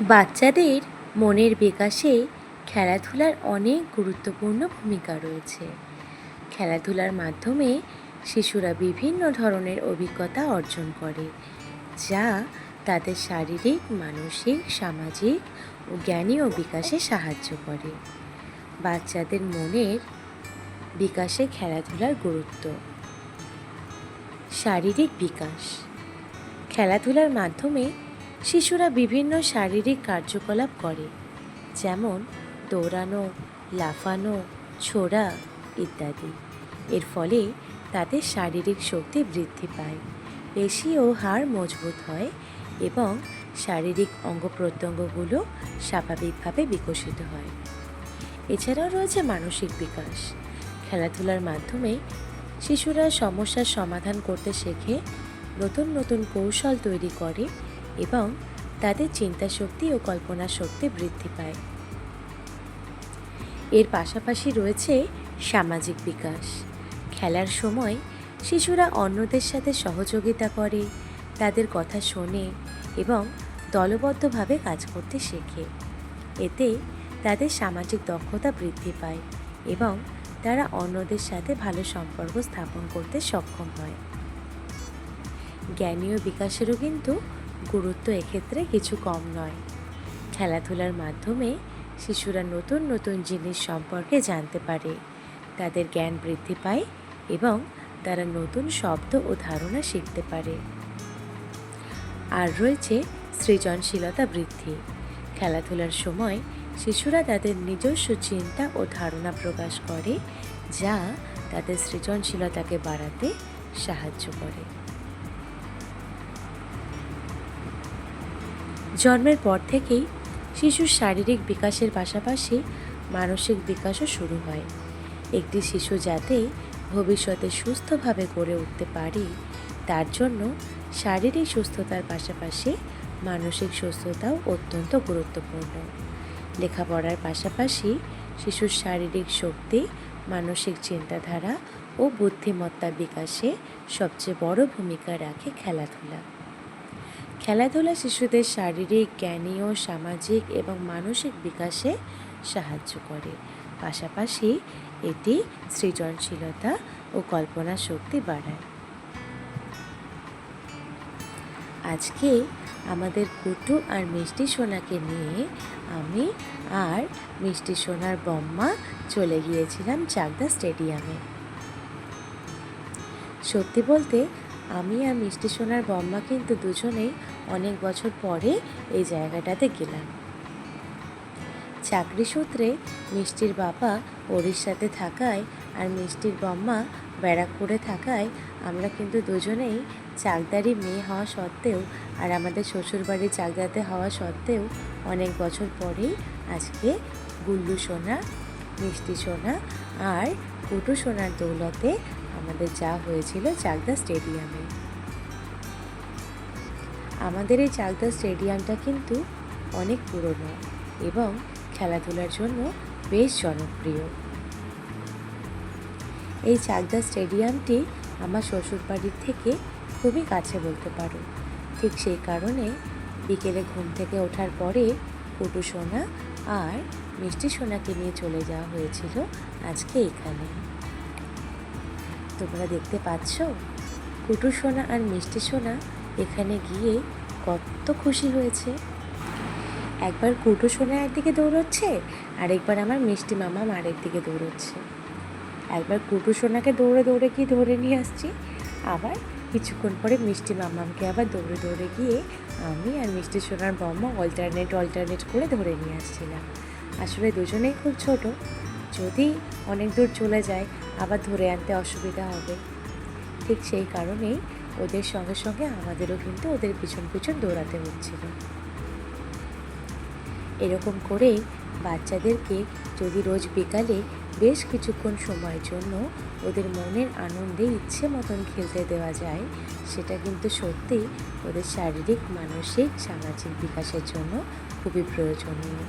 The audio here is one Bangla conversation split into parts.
বাচ্চাদের মনের বিকাশে খেলাধুলার অনেক গুরুত্বপূর্ণ ভূমিকা রয়েছে। খেলাধুলার মাধ্যমে শিশুরা বিভিন্ন ধরনের অভিজ্ঞতা অর্জন করে, যা তাদের শারীরিক, মানসিক, সামাজিক ও জ্ঞানীয় বিকাশে সাহায্য করে। বাচ্চাদের মনের বিকাশে খেলাধুলার গুরুত্ব। শারীরিক বিকাশ। খেলাধুলার মাধ্যমে শিশুরা বিভিন্ন শারীরিক কার্যকলাপ করে, যেমন দৌড়ানো, লাফানো, ছোড়া ইত্যাদি। এর ফলে তাদের শারীরিক শক্তি বৃদ্ধি পায়, পেশি ও হাড় মজবুত হয় এবং শারীরিক অঙ্গ প্রত্যঙ্গগুলো স্বাভাবিকভাবে বিকশিত হয়। এছাড়াও রয়েছে মানসিক বিকাশ। খেলাধুলার মাধ্যমে শিশুরা সমস্যার সমাধান করতে শেখে, নতুন নতুন কৌশল তৈরি করে এবং তাদের চিন্তা শক্তি ও কল্পনা শক্তি বৃদ্ধি পায়। এর পাশাপাশি রয়েছে সামাজিক বিকাশ। খেলার সময় শিশুরা অন্যদের সাথে সহযোগিতা করে, তাদের কথা শোনে এবং দলবদ্ধভাবে কাজ করতে শেখে। এতে তাদের সামাজিক দক্ষতা বৃদ্ধি পায় এবং তারা অন্যদের সাথে ভালো সম্পর্ক স্থাপন করতে সক্ষম হয়। জ্ঞানীয় বিকাশেরও কিন্তু গুরুত্ব এক্ষেত্রে কিছু কম নয়। খেলাধুলার মাধ্যমে শিশুরা নতুন নতুন জিনিস সম্পর্কে জানতে পারে, তাদের জ্ঞান বৃদ্ধি পায় এবং তারা নতুন শব্দ ও ধারণা শিখতে পারে। আর রয়েছে সৃজনশীলতা বৃদ্ধি। খেলাধুলার সময় শিশুরা তাদের নিজস্ব চিন্তা ও ধারণা প্রকাশ করে, যা তাদের সৃজনশীলতাকে বাড়াতে সাহায্য করে। জন্মের পর থেকেই শিশুর শারীরিক বিকাশের পাশাপাশি মানসিক বিকাশও শুরু হয়। একটি শিশু যাতে ভবিষ্যতে সুস্থভাবে গড়ে উঠতে পারে, তার জন্য শারীরিক সুস্থতার পাশাপাশি মানসিক সুস্থতাও অত্যন্ত গুরুত্বপূর্ণ। লেখাপড়ার পাশাপাশি শিশুর শারীরিক শক্তি, মানসিক চিন্তাধারা ও বুদ্ধিমত্তার বিকাশে সবচেয়ে বড় ভূমিকা রাখে খেলাধুলা। খেলাধুলা শিশুদের শারীরিক জ্ঞানীয় সামাজিক এবং মানসিক বিকাশে সাহায্য করে। পাশাপাশি এটি সৃজনশীলতা ও কল্পনা শক্তি বাড়ায়। আজকে আমাদের কুটু আর মিষ্টি সোনাকে নিয়ে আমি আর মিষ্টি সোনার বম্মা চলে গিয়েছিলাম চাকদা স্টেডিয়ামে। সত্যি বলতে আমি আর মিষ্টি সোনার বম্মা কিন্তু দুজনেই অনেক বছর পরে এই জায়গাটাতে গেলাম। চাকরি সূত্রে মিষ্টির বাবা ওড়িশাতে থাকায় আর মিষ্টির বম্মা ব্যারাকপুরে থাকায় আমরা কিন্তু দুজনেই চাকদারি মেয়ে হওয়া সত্ত্বেও আর আমাদের শ্বশুরবাড়ি চাকদাতে হওয়া সত্ত্বেও অনেক বছর পরেই আজকে গুল্লু সোনা, মিষ্টি সোনা আর কুটু সোনার দৌলতে আমাদের যা হয়েছিল চাকদা স্টেডিয়ামে। আমাদের এই চাকদা স্টেডিয়ামটা কিন্তু অনেক পুরনো এবং খেলাধুলার জন্য বেশ জনপ্রিয়। এই চাকদা স্টেডিয়ামটি আমার শ্বশুরবাড়ির থেকে খুবই কাছে বলতে পারো। ঠিক সেই কারণে বিকেলে ঘুম থেকে ওঠার পরে কুটু সোনা আর মিষ্টি সোনাকে নিয়ে চলে যাওয়া হয়েছিল আজকে এখানে। তোমরা দেখতে পাচ্ছ? কুটু সোনা আর মিষ্টি সোনা এখানে গিয়ে কত খুশি হয়েছে। একবার কুটু সোনা একদিকে দৌড়চ্ছে, আরেকবার আমার মিষ্টি মামা আরেক দিকে দৌড়চ্ছে। একবার কুটু সোনাকে দৌড়ে দৌড়ে গিয়ে ধরে নিয়ে আসছি, আবার কিছুক্ষণ পরে মিষ্টি মামামকে আবার দৌড়ে দৌড়ে গিয়ে আমি আর মিষ্টি সোনার বম্মা অল্টারনেট অল্টারনেট করে ধরে নিয়ে আসছিলাম। আসলে দুজনেই খুব ছোট যদি অনেক দূর চলে যায়, আবার ধরে আনতে অসুবিধা হবে। ঠিক সেই কারণেই ওদের সঙ্গে সঙ্গে আমাদেরও কিন্তু ওদের পিছন পিছন দৌড়াতে হচ্ছিল। এরকম করে বাচ্চাদেরকে যদি রোজ বিকালে বেশ কিছুক্ষণ সময়ের জন্য ওদের মনের আনন্দে ইচ্ছে মতন খেলতে দেওয়া যায়, সেটা কিন্তু সত্যি ওদের শারীরিক, মানসিক, সামাজিক বিকাশের জন্য খুবই প্রয়োজনীয়।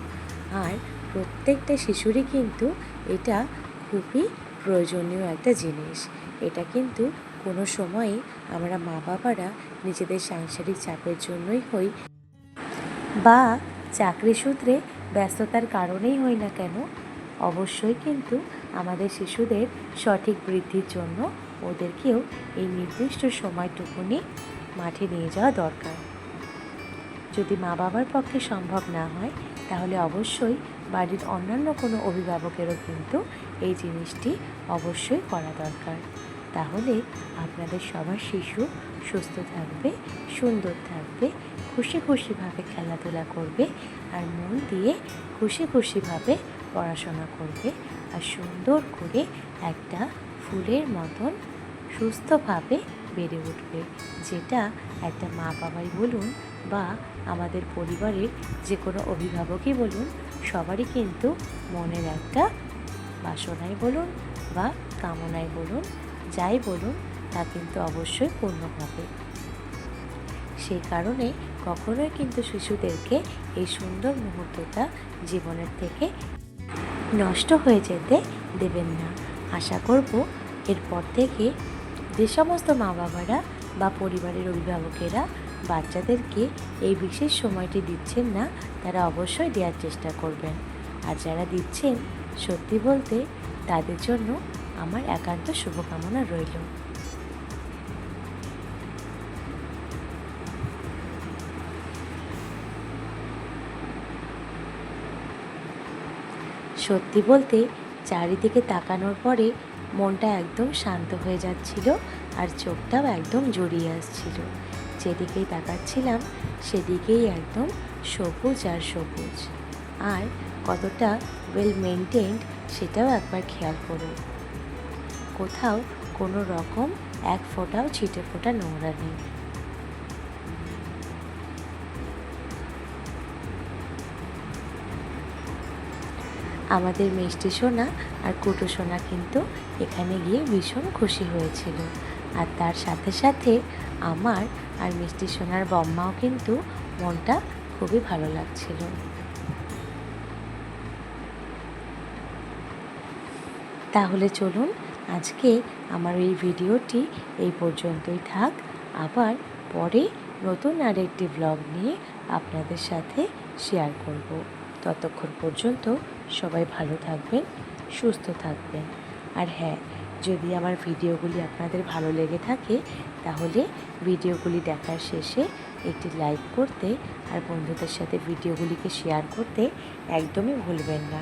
আর প্রত্যেকটা শিশুরই কিন্তু এটা খুবই প্রয়োজনীয় একটা জিনিস। এটা কিন্তু কোনো সময়ই আমরা মা বাবারা নিজেদের সাংসারিক চাপের জন্যই হই। বা চাকরি সূত্রে ব্যস্ততার কারণেই হই না কেন, অবশ্যই কিন্তু আমাদের শিশুদের সঠিক বৃদ্ধির জন্য ওদেরকেও এই নির্দিষ্ট সময়টুকুনি মাঠে নিয়ে যাওয়া দরকার। যদি মা বাবার পক্ষে সম্ভব না হয়, তাহলে অবশ্যই বাড়ির অন্যান্য কোনো অভিভাবকেরও কিন্তু এই জিনিসটি অবশ্যই করা দরকার। তাহলে আপনাদের সবার শিশু সুস্থ থাকবে, সুন্দর থাকবে, খুশি খুশিভাবে খেলাধুলা করবে আর মন দিয়ে খুশি খুশিভাবে পড়াশোনা করবে আর সুন্দর করে একটা ফুলের মতন সুস্থভাবে বেড়ে উঠবে, যেটা একটা মা বাবাই বলুন বা আমাদের পরিবারের যে কোনো অভিভাবকই বলুন সবারই কিন্তু মনের একটা বাসনাই বলুন বা কামনাই বলুন, যাই বলুন, তা কিন্তু অবশ্যই পূর্ণ হবে। সেই কারণে কখনোই কিন্তু শিশুদেরকে এই সুন্দর মুহূর্তটা জীবনের থেকে নষ্ট হয়ে যেতে দেবেন না। আশা করব এরপর থেকে যে সমস্ত মা বাবারা বা পরিবারের অভিভাবকেরা বাচ্চাদেরকে এই বিশেষ সময়টি দিচ্ছেন না, তারা অবশ্যই দেওয়ার চেষ্টা করবেন। আর যারা দিচ্ছেন, সত্যি বলতে তাদের জন্য আমার একান্ত শুভকামনা রইল। সত্যি বলতে চারিদিকে তাকানোর পরে মনটা একদম শান্ত হয়ে যাচ্ছিল আর চোখটাও একদম জড়িয়ে আসছিল। যেদিকেই তাকাচ্ছিলাম, সেদিকেই একদম সবুজ আর সবুজ। আর কতটা ওয়েল মেনটেন্ড সেটাও একবার খেয়াল করুন। কোথাও কোনো রকম এক ফোঁটাও ছিটে ফোঁটা নোংরা নেই। আমাদের মিষ্টি সোনা আর কুটু সোনা কিন্তু এখানে গিয়ে ভীষণ খুশি হয়েছিল। আর তার সাথে সাথে আমার আর মিষ্টি সোনার বম্মাও কিন্তু মনটা খুবই ভালো লাগছিল। তাহলে চলুন আজকে আমার এই ভিডিওটি এই পর্যন্তই থাক। আবার পরে নতুন আরেকটি ব্লগ নিয়ে আপনাদের সাথে শেয়ার করব। ততক্ষণ পর্যন্ত সবাই ভালো থাকবেন, সুস্থ থাকবেন। আর হ্যাঁ যদি আমার ভিডিওগুলি আপনাদের ভালো লেগে থাকে, তাহলে ভিডিওগুলি দেখার শেষে একটি লাইক করতে আর বন্ধুদের সাথে ভিডিওগুলিকে শেয়ার করতে একদমই ভুলবেন না।